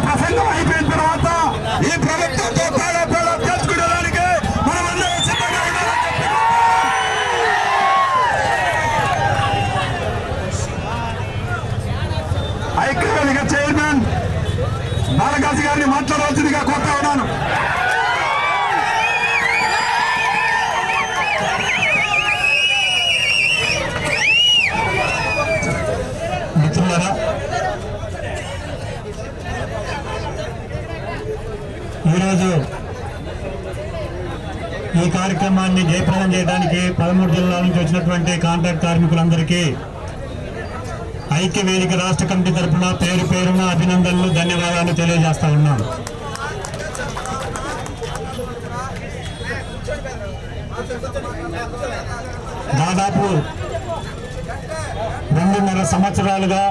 ప్రసంగం అయిపోయిన తర్వాత ఈ ప్రభుత్వం ఈరోజు ఈ కార్యక్రమాన్ని జయప్రదం చేయడానికి పదమూడు జిల్లాల నుంచి వచ్చినటువంటి కాంట్రాక్ట్ కార్మికులందరికీ ఐక్య వేదిక రాష్ట్ర కమిటీ తరఫున పేరు పేరున అభినందనలు ధన్యవాదాలు తెలియజేస్తా ఉన్నాను దాదాపు రెండున్నర సంవత్సరాలుగా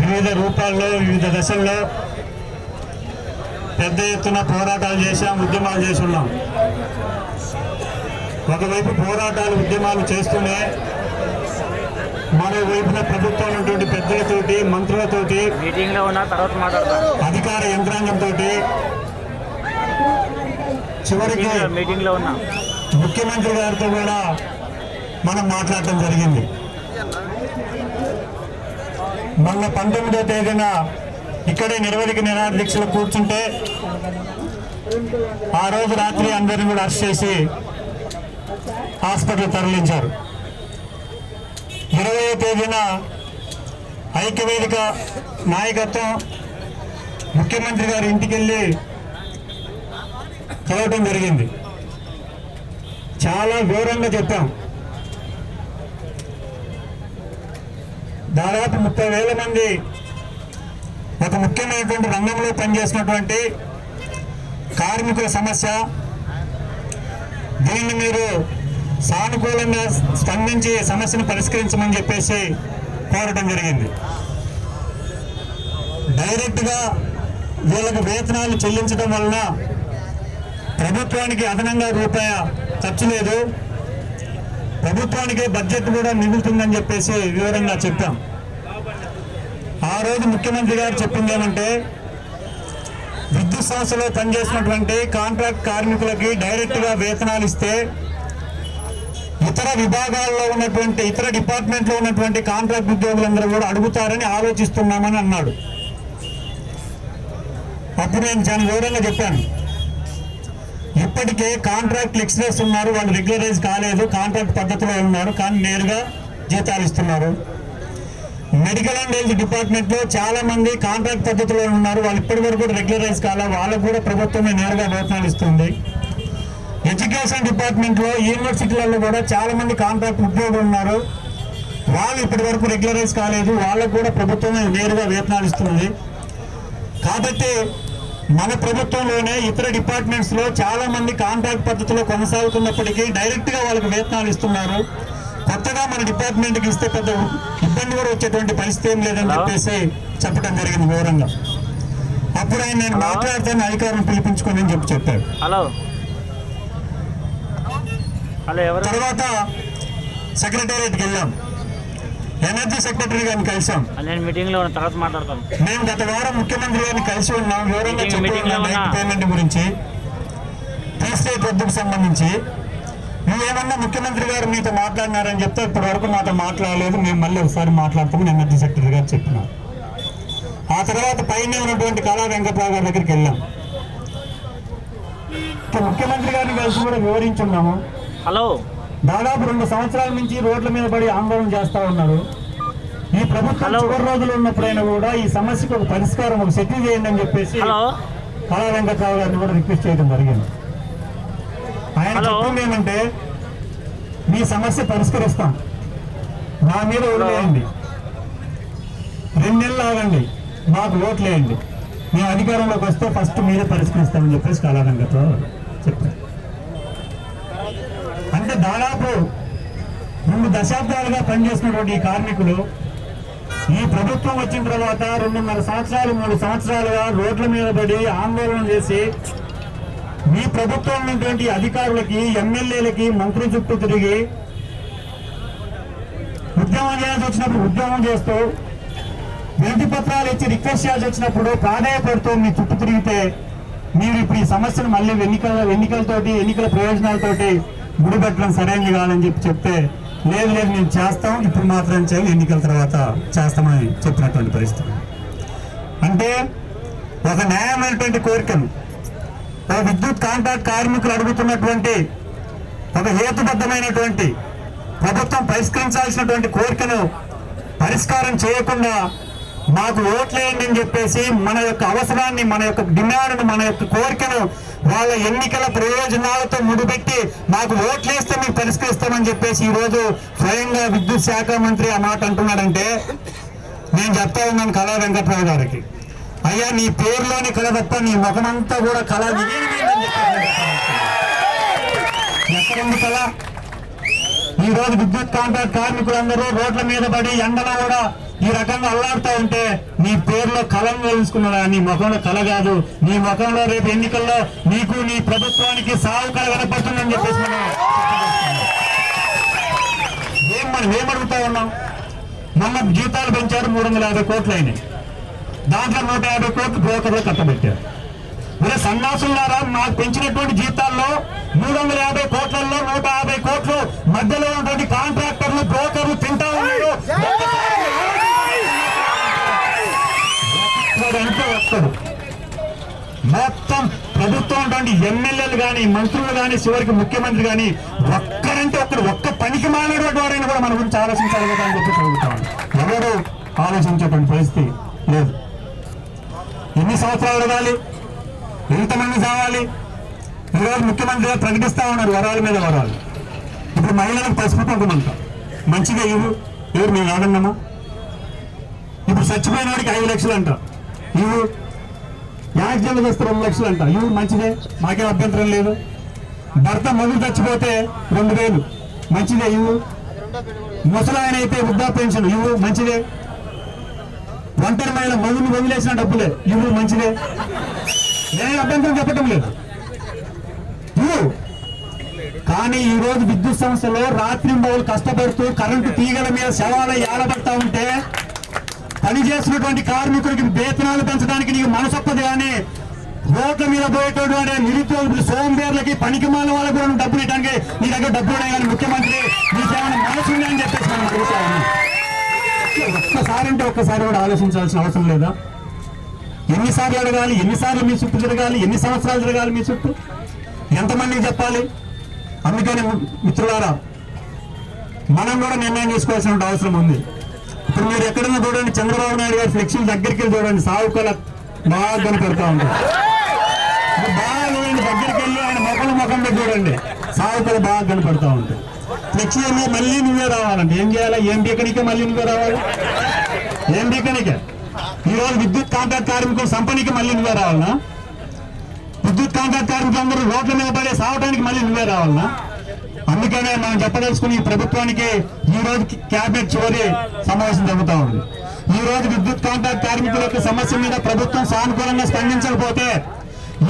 వివిధ రూపాల్లో వివిధ దశల్లో పెద్ద ఎత్తున పోరాటాలు చేశాం ఉద్యమాలు చేసి ఉన్నాం ఒకవైపు పోరాటాలు ఉద్యమాలు చేస్తూనే మరోవైపున ప్రభుత్వం ఉన్నటువంటి పెద్దలతోటి మంత్రులతోటి మీటింగ్లో ఉన్నా తర్వాత మాట్లాడతాను అధికార యంత్రాంగంతో చివరికి మీటింగ్లో ఉన్నా. ముఖ్యమంత్రి గారితో కూడా మనం మాట్లాడటం జరిగింది. మొన్న పంతొమ్మిదో తేదీన ఇక్కడే నిరవధిక నిరాదీక్షలు కూర్చుంటే ఆ రోజు రాత్రి అందరిని కూడా అరెస్ట్ చేసి హాస్పిటల్ తరలించారు. ఇరవై తేదీన ఐక్యవేదిక నాయకత్వం ముఖ్యమంత్రి గారి ఇంటికి వెళ్ళి కలవటం జరిగింది. చాలా వివరంగా చెప్పాం. దాదాపు ముప్పై వేల మంది ఒక ముఖ్యమైనటువంటి రంగంలో పనిచేసినటువంటి కార్మికుల సమస్య. దీన్ని మీరు సానుకూలంగా స్పందించి సమస్యను పరిష్కరించమని చెప్పేసి కోరటం జరిగింది. డైరెక్ట్గా వీళ్ళకి వేతనాలు చెల్లించడం వలన ప్రభుత్వానికి అదనంగా రూపాయ ఖర్చు లేదు. ప్రభుత్వానికి బడ్జెట్ కూడా మిగులుతుందని చెప్పేసి వివరంగా చెప్పాం. ఆ రోజు ముఖ్యమంత్రి గారు చెప్పింది ఏమంటే విద్యుత్ సంస్థలో పనిచేసినటువంటి కాంట్రాక్ట్ కార్మికులకి డైరెక్ట్గా వేతనాలు ఇస్తే ఇతర విభాగాల్లో ఉన్నటువంటి ఇతర డిపార్ట్మెంట్లో ఉన్నటువంటి కాంట్రాక్ట్ ఉద్యోగులందరూ కూడా అడుగుతారని ఆలోచిస్తున్నామని అన్నాడు. అప్పుడు నేను చాలా వివరంగా చెప్పాను. ఇప్పటికే కాంట్రాక్ట్ లెక్చరర్స్ ఉన్నారు వాళ్ళు రెగ్యులరైజ్ కాలేదు కాంట్రాక్ట్ పద్ధతిలో ఉన్నారు కానీ నేరుగా జీతాలు ఇస్తున్నారు. మెడికల్ అండ్ హెల్త్ డిపార్ట్మెంట్లో చాలా మంది కాంట్రాక్ట్ పద్ధతిలో ఉన్నారు. వాళ్ళు ఇప్పటి వరకు కూడా రెగ్యులరైజ్ కాలే. వాళ్ళకు కూడా ప్రభుత్వమే నేరుగా వేతనాలు ఇస్తుంది. ఎడ్యుకేషన్ డిపార్ట్మెంట్లో యూనివర్సిటీలలో కూడా చాలా మంది కాంట్రాక్ట్ ఉద్యోగులు ఉన్నారు. వాళ్ళు ఇప్పటి వరకు రెగ్యులరైజ్ కాలేదు. వాళ్ళకు కూడా ప్రభుత్వమే నేరుగా వేతనాలు ఇస్తుంది. కాబట్టి మన ప్రభుత్వంలోనే ఇతర డిపార్ట్మెంట్స్లో చాలామంది చాలా మంది కాంట్రాక్ట్ పద్ధతిలో కొనసాగుతున్నప్పటికీ డైరెక్ట్గా వాళ్ళకి వేతనాలు ఇస్తున్నారు. కొత్తగా మన డిపార్ట్మెంట్కి ఇస్తే పెద్ద ఇబ్బంది కూడా వచ్చేటువంటి పరిస్థితి ఏం లేదని చెప్పేసి చెప్పడం జరిగింది వివరంగా. అప్పుడు ఆయన నేను మాట్లాడితేనే అధికారం పిలిపించుకొని అని చెప్పి చెప్పాడు. హలో? హలో ఎవరు? తర్వాత సెక్రటేరియట్కి వెళ్ళాం. ఎనర్జీ సెక్రటరీ గారిని కలిసాం. నేను మీటింగ్లో తర్వాత మాట్లాడతాను. మేము గత వారం ముఖ్యమంత్రి గారిని కలిసి ఉన్నాం. వివరంగా. పేమెంట్ గురించి. టీస్టేట్ రద్దుకు సంబంధించి నువ్వేమన్నా ముఖ్యమంత్రి గారు మీతో మాట్లాడినారని చెప్తే ఇప్పటి వరకు మాతో మాట్లాడలేదు. మేము మళ్ళీ ఒకసారి మాట్లాడతామని ఎనర్జీ సెక్రటరీ గారు చెప్పినారు ఆ తర్వాత పైన ఉన్నటువంటి కళా వెంకట్రావు గారి దగ్గరికి వెళ్ళాం. ముఖ్యమంత్రి గారిని కలిసి కూడా వివరించున్నాము. హలో. దాదాపు రెండు సంవత్సరాల నుంచి రోడ్ల మీద పడి ఆందోళన చేస్తా ఉన్నారు. ఈ ప్రభుత్వం. చివరి రోజులు ఉన్నప్పుడైనా కూడా ఈ సమస్యకు ఒక పరిష్కారం ఒక సెటిల్ చేయండి అని చెప్పేసి కళా వెంకట్రావు గారిని కూడా రిక్వెస్ట్ చేయడం జరిగింది. ఆయన. చెప్పింది ఏమంటే మీ సమస్య పరిష్కరిస్తాం. నా మీద వదిలేయండి రెండు నెలలు ఆగండి. మాకు ఓట్లేయండి. మేము అధికారంలోకి వస్తే ఫస్ట్ మీరే పరిష్కరిస్తామని చెప్పేసి కళారంగతో చెప్పారు. అంటే దాదాపు రెండు దశాబ్దాలుగా పనిచేసినటువంటి ఈ కార్మికులు ఈ ప్రభుత్వం వచ్చిన తర్వాత రెండున్నర సంవత్సరాలు మూడు సంవత్సరాలుగా రోడ్ల మీద పడి ఆందోళన చేసి మీ ప్రభుత్వం ఉన్నటువంటి అధికారులకి ఎమ్మెల్యేలకి మంత్రి చుట్టూ తిరిగి ఉద్యమం చేయాల్సి వచ్చినప్పుడు ఉద్యమం చేస్తూ వినతి పత్రాలు ఇచ్చి రిక్వెస్ట్ చేయాల్సి వచ్చినప్పుడు ప్రాధాయపడుతూ మీ చుట్టూ తిరిగితే మీరు ఇప్పుడు ఈ సమస్యను మళ్ళీ ఎన్నికల ఎన్నికలతోటి ఎన్నికల ప్రయోజనాలతోటి ముడిపెట్టడం సరైనది కాదని చెప్పి చెప్తే లేదు లేదు మేము చేస్తాం ఇప్పుడు మాత్రం చేయాలి ఎన్నికల తర్వాత చేస్తామని చెప్పినటువంటి పరిస్థితి. అంటే ఒక న్యాయమైనటువంటి కోరికను ఒక విద్యుత్ కాంట్రాక్ట్ కార్మికులు అడుగుతున్నటువంటి ఒక హేతుబద్ధమైనటువంటి ప్రభుత్వం పరిష్కరించాల్సినటువంటి కోరికను పరిష్కారం చేయకుండా మాకు ఓట్లేయండి అని చెప్పేసి మన యొక్క అవసరాన్ని మన యొక్క డిమాండ్ను మన యొక్క కోరికను వాళ్ళ ఎన్నికల ప్రయోజనాలతో ముడిపెట్టి మాకు ఓట్లేస్తే మేము పరిష్కరిస్తామని చెప్పేసి ఈరోజు స్వయంగా విద్యుత్ శాఖ మంత్రి ఆ మాట అంటున్నాడంటే నేను చెప్తా ఉన్నాను కళా వెంకట్రావు గారికి. అయ్యా నీ పేరులోని కళ తప్ప నీ ముఖమంతా కూడా కళ ఎక్కడుంది కళ? ఈ రోజు విద్యుత్ కాంట్రాక్ట్ కార్మికులందరూ రోడ్ల మీద పడి ఎండలో కూడా ఈ రకంగా అల్లాడుతూ ఉంటే నీ పేరులో కలం వేసుకున్నాడా నీ ముఖంలో కల కాదు. నీ ముఖంలో రేపు ఎన్నికల్లో నీకు నీ ప్రభుత్వానికి సాగు కళ కనపడుతుందని చెప్పేసి మనం ఏం మనం ఏమడుగుతా ఉన్నాం? మొన్న జీతాలు పెంచారు మూడు వందల యాభై కోట్లు అయినాయి. దాంట్లో నూట యాభై కోట్లు బ్రోకర్లు కట్టబెట్టారు. మరి సన్నాసులారా మాకు పెంచినటువంటి జీతాల్లో మూడు వందల యాభై కోట్లలో నూట యాభై కోట్లు మధ్యలో ఉన్నటువంటి కాంట్రాక్టర్లు బ్రోకర్లు తింటా ఉన్నారు. ఒక్కడంటే మొత్తం ప్రభుత్వం ఎమ్మెల్యేలు కానీ మంత్రులు కానీ చివరికి ముఖ్యమంత్రి కానీ ఒక్కరంటే ఒక్కడు. ఒక్క పనికి మానేటువంటి వారైనా కూడా మన గురించి ఆలోచించాలి కదా అని చెప్పి చదువుతాం ఎవరు ఆలోచించేటువంటి పరిస్థితి లేదు. ఎన్ని సంవత్సరాలు అడగాలి ఎంతమంది కావాలి? ఈరోజు ముఖ్యమంత్రి గారు ప్రకటిస్తా ఉన్నారు వరాల మీద వరాలు. ఇప్పుడు మహిళలకు పసుపు పంపమంట మంచిగా ఇవ్వు. ఎవరు మేము ఆడందమ్మా ఇప్పుడు చచ్చిపోయిన వాడికి ఐదు లక్షలు అంట. ఇవ్వు. యాక్సిడెంట్ చేస్తే రెండు లక్షలు అంట. ఇవ్వు మంచిదే. మాకేం అభ్యంతరం లేదు. భర్త మొదలు చచ్చిపోతే రెండు వేలు. మంచిదే ఇవ్వు. ముసలాయన అయితే వృద్ధా పెన్షన్ ఇవ్వు మంచిదే. ఒంటరి మహిళ మగుని వదిలేసిన డబ్బులే. ఇవ్వు మంచిదే. నేను అభ్యంతరం చెప్పటం లేదు. ఇవ్వు. కానీ ఈ రోజు విద్యుత్ సంస్థలో రాత్రి బౌలు కష్టపడుతూ కరెంటు తీగల మీద శవాల ఏలబడతా ఉంటే పని చేస్తున్నటువంటి కార్మికుడికి వేతనాలు పెంచడానికి నీకు మనసొప్పది కానీ రోడ్ల మీద పోయేటటువంటి నిరుద్యోగులు సోంబేర్లకి పనికి మాల వాళ్ళకు కూడా డబ్బులు ఇవ్వడానికి నీ దగ్గర డబ్బులు ఉన్నాయి కానీ ముఖ్యమంత్రి నీకేమైనా మనసు ఉందని అని చెప్పేసి మనం అడుగుతా ఒక్కసారి అంటే ఒక్కసారి కూడా ఆలోచించాల్సిన అవసరం లేదా? ఎన్నిసార్లు అడగాలి ఎన్నిసార్లు మీ చుట్టూ తిరగాలి ఎన్ని సంవత్సరాలు తిరగాలి మీ చుట్టూ? ఎంతమందికి చెప్పాలి? అందుకని మిత్రులారా మనం కూడా నిర్ణయం తీసుకోవాల్సిన అవసరం ఉంది. ఇప్పుడు మీరు ఎక్కడన్నా చూడండి చంద్రబాబు నాయుడు గారి ఫ్లెక్సీల దగ్గరికి వెళ్ళి చూడండి సావుకల బాగా కనపడతా ఉంది. బాగా చూడండి దగ్గరికి వెళ్ళి ఆయన మొక్కలు ముఖం చూడండి సావుకల బాగా కనపడతా ఉంటాయి ఫ్లెక్సీ మళ్ళీ నువ్వే రావాలంటే ఏం చేయాలి? ఏం బీకనికే మళ్ళీ నువ్వే రావాలి? ఏం బీకనికే ఈరోజు విద్యుత్ కాంట్రాక్ట్ కార్మికులు సంపనికి మళ్ళీ నువ్వే రావాలనా? విద్యుత్ కాంట్రాక్ట్ కార్మికులందరూ రోడ్ల మీద పడే సావడానికి మళ్ళీ నువ్వే రావాలనా? అందుకనే మనం చెప్పదలుచుకుని ప్రభుత్వానికి ఈ రోజు క్యాబినెట్ చివరి సమావేశం జరుగుతూ ఉంది. ఈ రోజు విద్యుత్ కాంట్రాక్ట్ కార్మికుల యొక్క సమస్య మీద ప్రభుత్వం సానుకూలంగా స్పందించకపోతే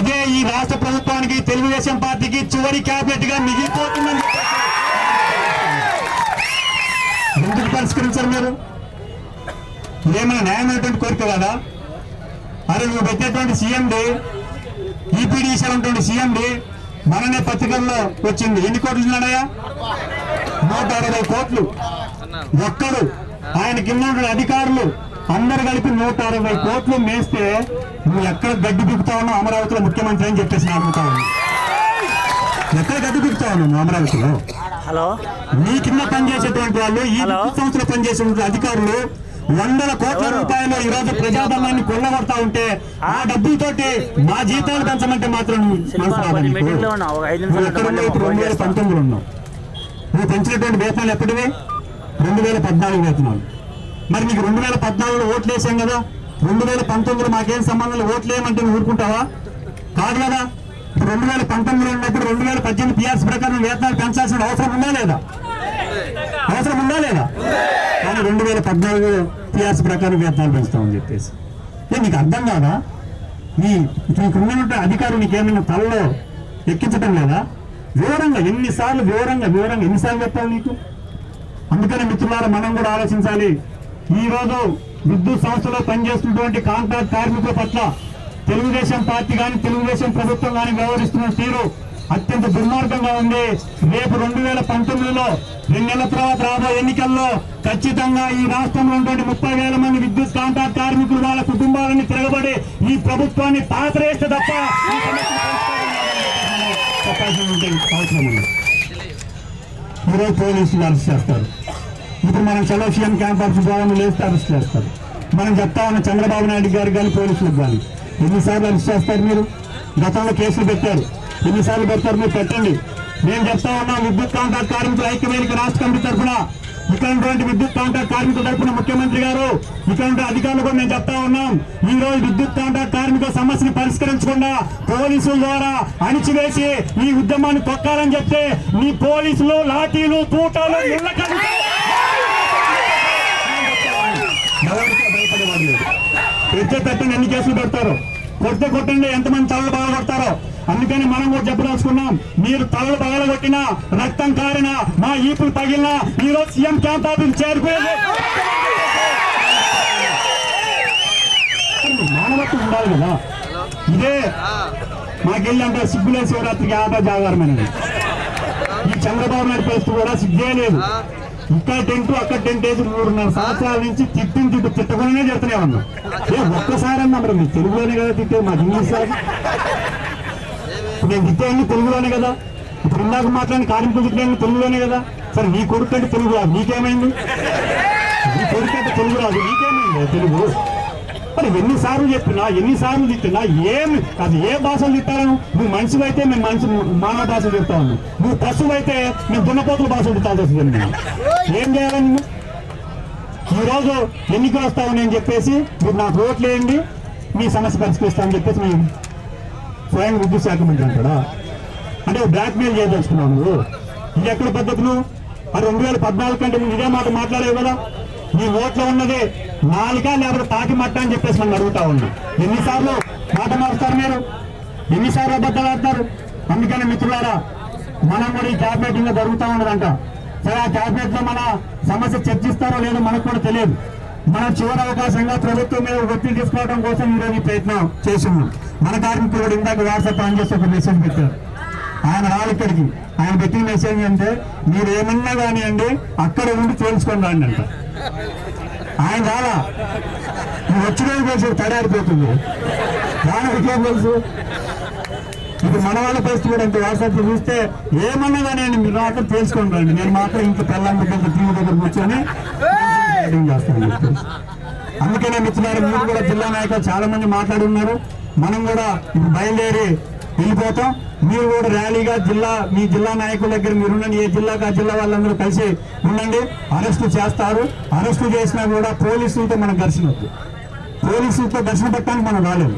ఇదే ఈ రాష్ట్ర ప్రభుత్వానికి తెలుగుదేశం పార్టీకి చివరి క్యాబినెట్గా మిగిలిపోతుందని ఎందుకు పరిష్కరించారు మీరు? ఇదేమైనా న్యాయమైనటువంటి కోరిక కదా? అరే నువ్వు పెట్టేటువంటి సీఎండి ఈపీడీసీ ఉన్నటువంటి సీఎండి మననే పత్రికల్లో వచ్చింది. ఎన్ని కోట్లు ఉన్నాడయా నూట అరవై కోట్లు. ఒక్కడు. ఆయన కింద అధికారులు అందరు కలిపి నూట అరవై కోట్లు మేస్తే నువ్వు ఎక్కడ గడ్డి బిగుతా ఉన్నావు అమరావతిలో ముఖ్యమంత్రి అని చెప్పేసి నేను అడుగుతా ఉన్నాను ఎక్కడ గడ్డి ఉన్నావు నువ్వు అమరావతిలో? హలో. నీ కింద పనిచేసేటువంటి వాళ్ళు ఈ సంస్థలో పనిచేసేటువంటి అధికారులు వందల కోట్ల? రూపాయలు ఈ రోజు ప్రజాధనాన్ని కొల్లగొడతా ఉంటే ఆ డబ్బులతోటి మా జీతాలు పెంచమంటే మాత్రం నువ్వు ఎక్కడ? ఇప్పుడు రెండు వేల. పంతొమ్మిదిలో ఉన్నావు. నువ్వు పెంచినటువంటి వేతనాలు ఎప్పటివి? రెండు వేల పద్నాలుగు వేతనాలు. మరి నీకు రెండు వేల పద్నాలుగులో ఓట్లు వేసాం కదా? రెండు వేల పంతొమ్మిదిలో మాకేం సంబంధం ఓట్లు వేయమంటే ఊరుకుంటావా? కాదు కదా? రెండు వేల పంతొమ్మిదిలో ఉన్నప్పుడు రెండు వేల పద్దెనిమిది పిఆర్స్ ప్రకారం వేతనాలు పెంచాల్సిన అవసరం ఉందా లేదా? అవసరం ఉందా లేదా? కానీ రెండు వేల పద్నాలుగు పిఆర్స్ ప్రకారం వేతనాలు పెంచుతామని చెప్పేసి. ఏ నీకు అర్థం కాదా? నీ నీకున్నటువంటి అధికారులు నీకేమైనా తలలో ఎక్కించటం లేదా? వివరంగా ఎన్నిసార్లు వివరంగా వివరంగా ఎన్నిసార్లు చెప్పాలి నీకు? అందుకని మిత్రులారా మనం కూడా ఆలోచించాలి. ఈ రోజు విద్యుత్ సంస్థలో పనిచేస్తున్నటువంటి కాంట్రాక్ట్ కార్మికుల పట్ల తెలుగుదేశం పార్టీ కానీ తెలుగుదేశం ప్రభుత్వం కానీ వ్యవహరిస్తున్న తీరు అత్యంత దుర్మార్గంగా ఉంది. రేపు రెండు వేల పంతొమ్మిదిలో రెండు నెలల తర్వాత రాబోయే ఎన్నికల్లో ఖచ్చితంగా ఈ రాష్ట్రంలో ఉన్నటువంటి ముప్పై వేల మంది విద్యుత్ కాంట్రాక్ట్ కార్మికులు వాళ్ళ కుటుంబాలని తిరగబడి ఈ ప్రభుత్వాన్ని పాతరేస్తే తప్ప ఈరోజు పోలీసులు అరెస్ట్ చేస్తారు. ఇప్పుడు మనం చలో సీఎం క్యాంప్ ఆఫీస్ ద్వారా లేస్తే అరెస్ట్ చేస్తారు. మనం చెప్తా ఉన్న చంద్రబాబు నాయుడు గారు కానీ పోలీసులకు కానీ ఎన్నిసార్లు అరెస్ట్ చేస్తారు మీరు? గతంలో కేసులు పెట్టారు. ఎన్నిసార్లు పెడతారు మీరు పెట్టండి. నేను చెప్తా ఉన్నా విద్యుత్ కాంట్రాక్ట్ కార్మికుల ఐక్యవేదిక రాష్ట్ర కమిటీ తరఫున ఇక్కడ విద్యుత్ కాంట్రాక్ట్ కార్మికుల తరఫున ముఖ్యమంత్రి గారు ఇక్కడ అధికారులు కూడా మేము చెప్తా ఉన్నాం. ఈ రోజు విద్యుత్ కాంట్రాక్ట్ కార్మికుల సమస్యని పరిష్కరించకుండా పోలీసుల ద్వారా అణిచివేసి ఈ ఉద్యమాన్ని తొక్కాలని చెప్తే మీ పోలీసులు లాఠీలు తూటాలు ఇళ్ళ ఎవరికీ భయపడేవాడు లేదు. పెడితే పెట్టండి ఎన్ని కేసులు పెడతారు? కొడితే కొట్టండి ఎంతమంది తలలు బాగా అందుకని మనం కూడా చెప్పదలుచుకున్నాం మీరు తలలు పగలగొట్టినా రక్తం కారినా మా ఈపులు తగిలినా ఈరోజు రోజు సీఎం క్యాంప్ ఆఫీస్ చేరుకునేది మానవత్వం ఉండాలి కదా? ఇదే మాకెళ్ళి అంటే సిగ్గులే శివరాత్రికి ఆట జాగారమైనది. ఈ చంద్రబాబు నాయుడు పరిస్థితి కూడా సిగ్గే లేదు. ఇక్కడ టెంట్ అక్కడ టెంట్ వేసి మూడున్నర సంవత్సరాల నుంచి తిట్టిన తిట్టు తిట్టకుండానే చెప్తూనే ఉన్నాం. ఏ ఒక్కసారన్నా మరి మీరు తెలుగులోనే కదా తిట్టే మాకు ఇంగ్లీష్ సార్ నేను తిట్టేయండి తెలుగులోనే కదా? ఇప్పుడు ఇందాక మాట్లాడిన కార్మికులు తిట్టేయండి తెలుగులోనే కదా? సరే నీ కొడుకు అంటే తెలుగు రాదు. నీకేమైంది నీ కొడుకు అంటే తెలుగు రాదు. నీకేమైంది తెలుగు. మరి ఎన్నిసార్లు చెప్పినా ఎన్నిసార్లు తిట్టినా ఏమి అది ఏ భాషలు తిట్టాను నువ్వు మనిషి అయితే మేము మనిషి మానవ భాషలు చెప్తా నువ్వు పశువు అయితే మేము దున్నపోతుల భాషలు తిట్టాల్సి వస్తుంది ఏం చేయాలి నువ్వు? ఈరోజు ఎన్నికలు వస్తావు నేను చెప్పేసి మీరు నాకు ఓట్లు వేయండి మీ సమస్య పరిష్కరిస్తామని చెప్పేసి మేము స్వయం విద్యుత్ శాఖ మంత్రి అంటాడా? అంటే బ్లాక్మెయిల్ చేయదలుచుకున్నావు నువ్వు. ఇది ఎక్కడ పద్ధతులు ఆ రెండు వేల పద్నాలుగు కంటే నువ్వు ఇదే మాట మాట్లాడేవు కదా. నీ ఓట్లో ఉన్నది నాలుగా లేకపోతే తాకి మట్ట అని చెప్పేసి మనం అడుగుతా ఉన్నాం. ఎన్నిసార్లు మాట మారుస్తారు మీరు? ఎన్నిసార్లు అబద్ధాలు ఆడతారు? అందుకని మిత్రులారా మనం కూడా ఈ క్యాబినెట్ ఇంకా జరుగుతూ ఉన్నదంట. సరే ఆ క్యాబినెట్లో మన సమస్య చర్చిస్తారో లేదో మనకు కూడా తెలియదు. మన చివరి అవకాశంగా ప్రభుత్వం మీద ఒత్తిడి తీసుకోవడం కోసం ఈరోజు ప్రయత్నం చేస్తున్నాం. మన కార్మికులు కూడా ఇందాక వాట్సాప్ ఆన్ చేసి ఒక మెసేజ్ పెట్టారు. ఆయన రాలి ఇక్కడికి. ఆయన పెట్టిన మెసేజ్ అంటే మీరు ఏమన్నా కానివ్వండి అక్కడ ఉండి తేల్చుకొని రాండి అంట. ఆయన రాలా? నువ్వు వచ్చిన తెలుసు తడారిపోతుంది దానికి ఏం తెలుసు? ఇప్పుడు మన వాళ్ళ పరిస్థితి కూడా అంటే వాట్సాప్ చూస్తే ఏమన్నా కానీ మీరు రాక తెలుసుకొని రండి. నేను మాత్రం ఇంత పెళ్ళం దగ్గర టీవీ దగ్గర కూర్చొని చేస్తాను అని చెప్పేసి. అందుకనే మిత్రులారు మీరు కూడా జిల్లా నాయకులు చాలా మంది మాట్లాడి ఉన్నారు మనం కూడా ఇప్పుడు బయలుదేరి వెళ్ళిపోతాం. మీరు కూడా ర్యాలీగా జిల్లా మీ జిల్లా నాయకుల దగ్గర మీరు ఉండండి ఏ జిల్లాకు ఆ జిల్లా వాళ్ళందరూ కలిసి ఉండండి. అరెస్టు చేస్తారు. అరెస్టు చేసినా కూడా పోలీసులతో మనం ఘర్షణ వద్దు. పోలీసులతో దర్శనం పెట్టడానికి మనం రాలేదు.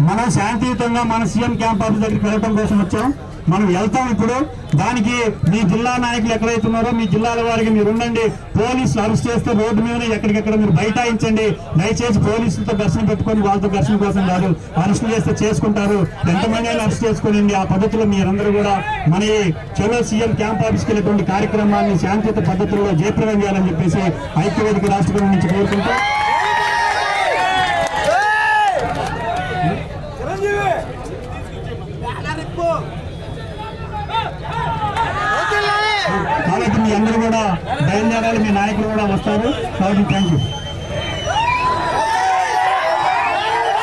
మనం శాంతియుతంగా మన సీఎం క్యాంప్ ఆఫీస్ దగ్గరికి వెళ్ళడం కోసం వచ్చాం. మనం వెళ్తాం ఇప్పుడు. దానికి మీ జిల్లా నాయకులు ఎక్కడైతే ఉన్నారో మీ జిల్లాల వారికి మీరు ఉండండి. పోలీసులు అరెస్ట్ చేస్తే రోడ్డు మీద ఎక్కడికెక్కడ మీరు బైఠాయించండి. దయచేసి పోలీసులతో దర్శనం పెట్టుకొని వాళ్ళతో దర్శనం కోసం కాదు అరెస్ట్ చేస్తే చేసుకుంటారు. ఎంతమంది అయినా అరెస్ట్ చేసుకోనండి. ఆ పద్ధతిలో మీరందరూ కూడా మన చలో సీఎం క్యాంప్ ఆఫీస్కి వెళ్ళేటువంటి కార్యక్రమాన్ని శాంతియుత పద్ధతుల్లో జయప్రదం చేయాలని చెప్పేసి ఐక్యవేదిక రాష్ట్రం నుంచి కోరుకుంటూ కాబట్టి మీ అందరూ కూడా బయలుదేరాలి మీ నాయకులు కూడా వస్తారు. కాబట్టి థ్యాంక్ యూ